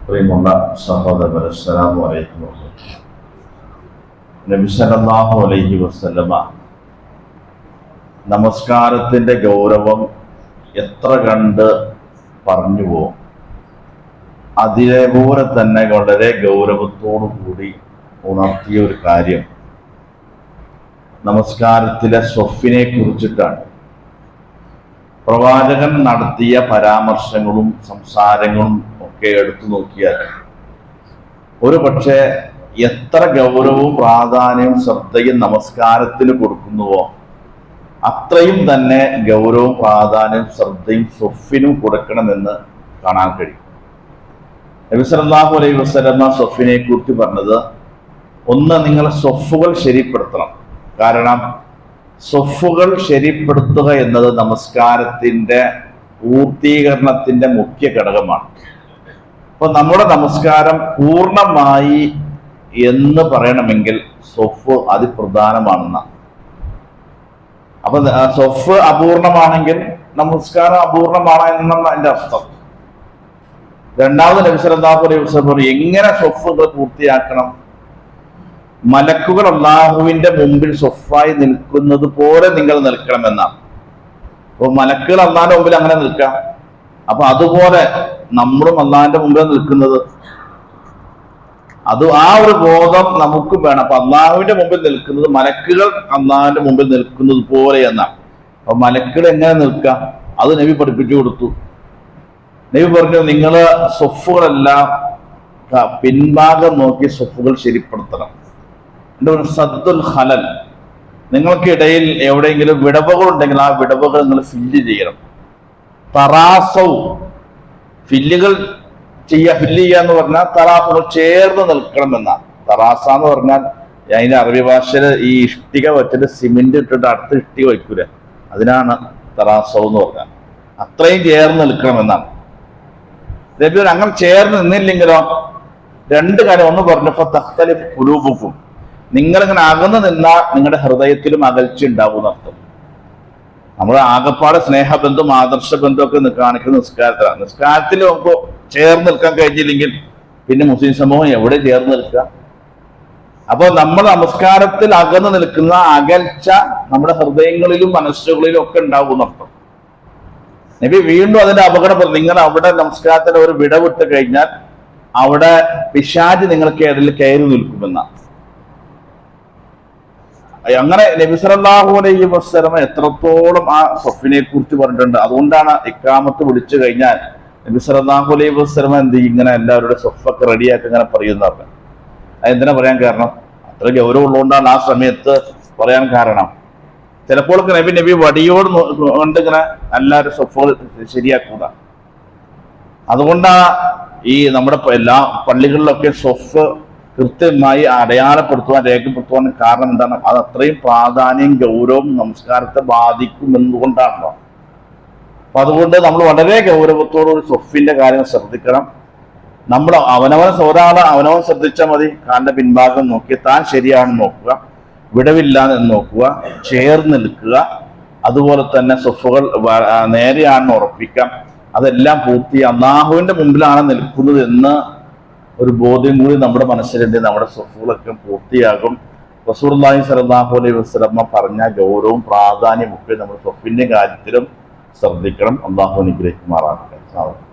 പ്രിയമുള്ള സഹോദരൻ അസ്സലാമു അലൈക്കും നബി സല്ലല്ലാഹു അലൈഹി വസല്ലമ നമസ്കാരത്തിന്റെ ഗൗരവം എത്ര കണ്ട് പറഞ്ഞു പറഞ്ഞുവോ അതിലേപോലെ തന്നെ വളരെ ഗൗരവത്തോടു കൂടി ഉണർത്തിയ ഒരു കാര്യം നമസ്കാരത്തിലെ സ്വഫിനെ കുറിച്ചിട്ടാണ് പ്രവാചകൻ നടത്തിയ പരാമർശങ്ങളും സംസാരങ്ങളും ഒക്കെ എടുത്തു നോക്കിയാൽ ഒരു പക്ഷേ എത്ര ഗൗരവവും പ്രാധാന്യവും ശ്രദ്ധയും നമസ്കാരത്തിന് കൊടുക്കുന്നുവോ അത്രയും തന്നെ ഗൗരവവും പ്രാധാന്യവും ശ്രദ്ധയും സ്വഫിനും കൊടുക്കണമെന്ന് കാണാൻ കഴിയും. നബി അലൈഹി വസല്ലമ സ്വഫിനെ കുറിച്ച് പറഞ്ഞത് ഒന്ന് നിങ്ങൾ സ്വഫുകൾ ശരിപ്പെടുത്തണം. കാരണം സ്വഫുകൾ ശരിപ്പെടുത്തുക എന്നത് നമസ്കാരത്തിന്റെ പൂർത്തീകരണത്തിന്റെ മുഖ്യ ഘടകമാണ്. അപ്പൊ നമ്മുടെ നമസ്കാരം പൂർണമായി എന്ന് പറയണമെങ്കിൽ സ്വഫ് അതിപ്രധാനമാണെന്ന. അപ്പൊ സൊഫ് അപൂർണമാണെങ്കിൽ നമസ്കാരം അപൂർണമാണ് എന്നാണ് അതിന്റെ അർത്ഥം. രണ്ടാമത് നബിസലാഹു അലൈഹി എങ്ങനെ സ്വഫുകൾ പൂർത്തിയാക്കണം? മലക്കുകൾ അള്ളാഹുവിന്റെ മുമ്പിൽ സ്വഫായി നിൽക്കുന്നത് പോലെ നിങ്ങൾ നിൽക്കണമെന്നാണ് അപ്പൊ മലക്കുകൾ അള്ളാഹിന്റെ മുമ്പിൽ അങ്ങനെ നിൽക്കാം. അപ്പൊ അതുപോലെ നമ്മളും അള്ളാഹിന്റെ മുമ്പിൽ നിൽക്കുന്നത്. അത് ആ ഒരു ബോധം നമുക്ക് വേണം. അപ്പൊ അള്ളാഹുവിന്റെ മുമ്പിൽ നിൽക്കുന്നത് മലക്കുകൾ അള്ളാഹിന്റെ മുമ്പിൽ നിൽക്കുന്നത് പോലെ എന്നാണ്. അപ്പൊ മലക്കുകൾ എങ്ങനെ നിൽക്കുക? അത് നബി പഠിപ്പിച്ചു കൊടുത്തു. നബി പറഞ്ഞു നിങ്ങൾ സൊഫുകളെല്ലാം പിൻഭാഗം നോക്കി സൊഫുകൾ ശരിപ്പെടുത്തണം. എന്റെ ഒരു സദ്ദുൽ ഹലൽ നിങ്ങൾക്കിടയിൽ എവിടെയെങ്കിലും വിടവുകൾ ഉണ്ടെങ്കിൽ ആ വിടവുകൾ നിങ്ങൾ ഫില്ല് ചെയ്യണം. തറാസവും ഫില്ലുകൾ ചെയ്യുക ഫില്ല് ചെയ്യുക എന്ന് പറഞ്ഞാൽ തറാസുകൾ ചേർന്ന് നിൽക്കണം എന്നാണ് തറാസ എന്ന് പറഞ്ഞാൽ അതിന്റെ അറബി ഭാഷയിൽ ഈ ഇഷ്ടിക വെച്ചിട്ട് സിമെന്റ് ഇട്ടിട്ട് അടുത്ത ഇഷ്ടിക വയ്ക്കൂല. അതിനാണ് തറാസവ് എന്ന് പറഞ്ഞാൽ അത്രയും ചേർന്ന് നിൽക്കണമെന്നാണ്. രബിയോൻ അങ്ങനെ ചേർന്ന് നിന്നില്ലെങ്കിലോ രണ്ട് കാര്യം ഒന്ന് പറഞ്ഞപ്പോ തഖ്തലി കുലൂബുക്കും നിങ്ങളിങ്ങനെ അകന്ന് നിന്നാൽ നിങ്ങളുടെ ഹൃദയത്തിലും അകൽച്ച ഉണ്ടാവും അർത്ഥം നമ്മൾ ആകപ്പാടെ സ്നേഹബന്ധം ആദർശ ബന്ധം ഒക്കെ കാണിക്കുന്ന നിസ്കാരത്തിലാണ്. നിസ്കാരത്തിൽ നമുക്ക് ചേർന്ന് നിൽക്കാൻ കഴിഞ്ഞില്ലെങ്കിൽ പിന്നെ മുസ്ലിം സമൂഹം എവിടെ ചേർന്ന് നിൽക്കുക? അപ്പോൾ നമ്മൾ നമസ്കാരത്തിൽ അകന്ന് നിൽക്കുന്ന അകൽച്ച നമ്മുടെ ഹൃദയങ്ങളിലും മനസ്സുകളിലും ഒക്കെ ഉണ്ടാവും അർത്ഥം നബി വീണ്ടും അതിന്റെ അപകടം നിങ്ങൾ അവിടെ നമസ്കാരത്തിൽ ഒരു വിടവിട്ട് കഴിഞ്ഞാൽ അവിടെ പിശാജ് നിങ്ങൾക്ക് അതിൽ കയറി നിൽക്കുമെന്നാണ് അങ്ങനെ നബി സല്ലല്ലാഹു അലൈഹി വസല്ലമ എത്രത്തോളം ആ സഫിനെ കുറിച്ച് പറഞ്ഞിട്ടുണ്ട്. അതുകൊണ്ടാണ് ഇക്കാമത്ത് വിളിച്ചു കഴിഞ്ഞാൽ നബി സല്ലല്ലാഹു അലൈഹി വസല്ലമ എന്ത്? ഇങ്ങനെ എല്ലാവരുടെ സൊഫൊക്കെ റെഡിയാക്കി ഇങ്ങനെ പറയുന്നതാണ് അതെന്തിനാ പറയാൻ കാരണം? അത്ര ഗൗരവം ഉള്ളതുകൊണ്ടാണ് ആ സമയത്ത് പറയാൻ കാരണം. ചിലപ്പോൾ നബി നബി വടിയോട് കൊണ്ട് ഇങ്ങനെ എല്ലാവരും സൊഫുകൾ ശരിയാക്കുക അതുകൊണ്ടാണ് ഈ നമ്മുടെ എല്ലാ പള്ളികളിലൊക്കെ സ്വഫ് കൃത്യമായി അടയാളപ്പെടുത്തുവാൻ രേഖപ്പെടുത്തുവാൻ കാരണം എന്താണ്? അത് അത്രയും പ്രാധാന്യം ഗൗരവം നമസ്കാരത്തെ ബാധിക്കും എന്നുകൊണ്ടാണല്ലോ അപ്പൊ അതുകൊണ്ട് നമ്മൾ വളരെ ഗൗരവത്തോടെ ഒരു സ്വഫിന്റെ കാര്യം ശ്രദ്ധിക്കണം. നമ്മൾ അവനവൻ ഒരാൾ അവനവൻ ശ്രദ്ധിച്ചാൽ മതി. കാലിന്റെ പിൻഭാഗം നോക്കി താൻ ശരിയാണെന്ന് നോക്കുക വിടവില്ലാതെ നോക്കുക ചേർന്ന് നിൽക്കുക. അതുപോലെ തന്നെ സ്വഫുകൾ നേരെയാണെന്ന് ഉറപ്പിക്കാം. അതെല്ലാം പൂർത്തി അള്ളാഹുവിന്റെ മുമ്പിലാണ് നിൽക്കുന്നത് എന്ന് ഒരു ബോധ്യം കൂടി നമ്മുടെ മനസ്സിലുണ്ട്. നമ്മുടെ സ്വഫുകളൊക്കെ പൂർത്തിയാകും. റസൂർലാഹി സലാഹു അലൈഹി വസ്ലമ്മ പറഞ്ഞ ഗൗരവവും പ്രാധാന്യമൊക്കെ നമ്മൾ സ്വപ്പിന്റെ കാര്യത്തിലും ശ്രദ്ധിക്കണം. അള്ളാഹു അനുഗ്രഹിക്കുമാറാകട്ടെ. സാധാരണ